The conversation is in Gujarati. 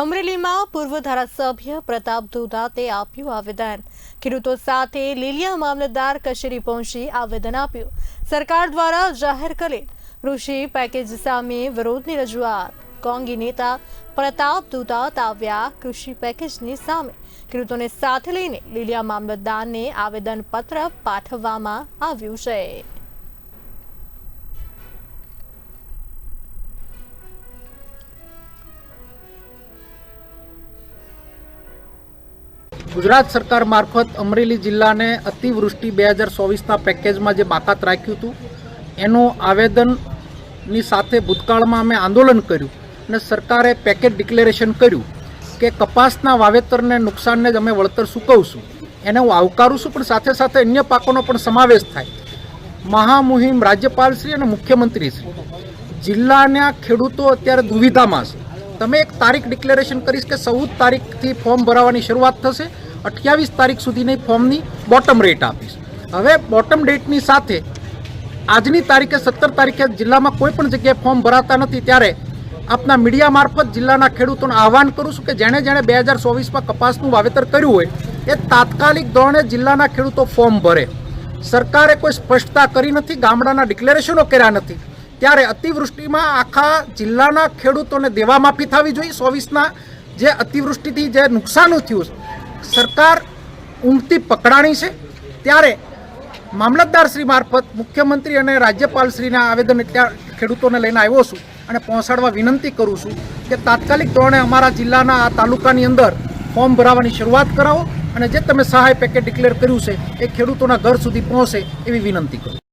અમરેલીમાં પૂર્વ ધારાસભ્ય પ્રતાપ ધુધાતે આપ્યું આવેદન. ખેડૂતો સાથે લીલિયા મામલતદાર કચેરી પહોંચી આવેદન આપ્યું. સરકાર દ્વારા જાહેર કરેલ કૃષિ પેકેજ સામે વિરોધની રજૂઆત. કોંગી નેતા પ્રતાપ ધુધાત આવ્યા કૃષિ પેકેજની સામે. ખેડૂતોને સાથે લઈને લીલિયા મામલતદારને આવેદનપત્ર પાઠવવામાં આવ્યું છે. ગુજરાત સરકાર મારફત અમરેલી જિલ્લાને અતિવૃષ્ટિ બે હજાર ચોવીસના પેકેજમાં જે બાકાત રાખ્યું હતું, એનું આવેદનની સાથે ભૂતકાળમાં અમે આંદોલન કર્યું અને સરકારે પેકેજ ડિક્લેરેશન કર્યું કે કપાસના વાવેતરને નુકસાનને જ અમે વળતર ચૂકવશું. એને હું આવકારું છું, પણ સાથે સાથે અન્ય પાકોનો પણ સમાવેશ થાય. મહામુહિમ રાજ્યપાલશ્રી અને મુખ્યમંત્રીશ્રી. જિલ્લાના ખેડૂતો અત્યારે દુવિધામાં છે. તમે એક તારીખ ડિક્લેરેશન કરીશ કે ચૌદ તારીખથી ફોર્મ ભરાવાની શરૂઆત થશે, અઠ્યાવીસ તારીખ સુધીની ફોર્મની બોટમ રેટ આપીશ. હવે બોટમ ડેટની સાથે આજની તારીખે સત્તર તારીખે જિલ્લામાં કોઈ પણ જગ્યાએ ફોર્મ ભરાતા નથી, ત્યારે આપના મીડિયા મારફત જિલ્લાના ખેડૂતોને આહવાન કરું છું કે જેણે જેણે બે હજાર ચોવીસમાં કપાસનું વાવેતર કર્યું હોય, એ તાત્કાલિક ધોરણે જિલ્લાના ખેડૂતો ફોર્મ ભરે. સરકારે કોઈ સ્પષ્ટતા કરી નથી, ગામડાના ડિક્લેરેશનો કર્યા નથી. ત્યારે અતિવૃષ્ટિમાં આખા જિલ્લાના ખેડૂતોને દેવા માફી થવી જોઈએ. ચોવીસના જે અતિવૃષ્ટિથી જે નુકસાન થયું સરકાર ઊંઘતી પકડાણી છે. ત્યારે મામલતદારશ્રી મારફત મુખ્યમંત્રી અને રાજ્યપાલશ્રીના આવેદન ત્યાં ખેડૂતોને લઈને આવ્યો છું અને પહોંચાડવા વિનંતી કરું છું કે તાત્કાલિક ધોરણે અમારા જિલ્લાના આ તાલુકાની અંદર ફોર્મ ભરાવાની શરૂઆત કરાવો અને જે તમે સહાય પેકેજ ડિક્લેર કર્યું છે, એ ખેડૂતોના ઘર સુધી પહોંચે એવી વિનંતી કરું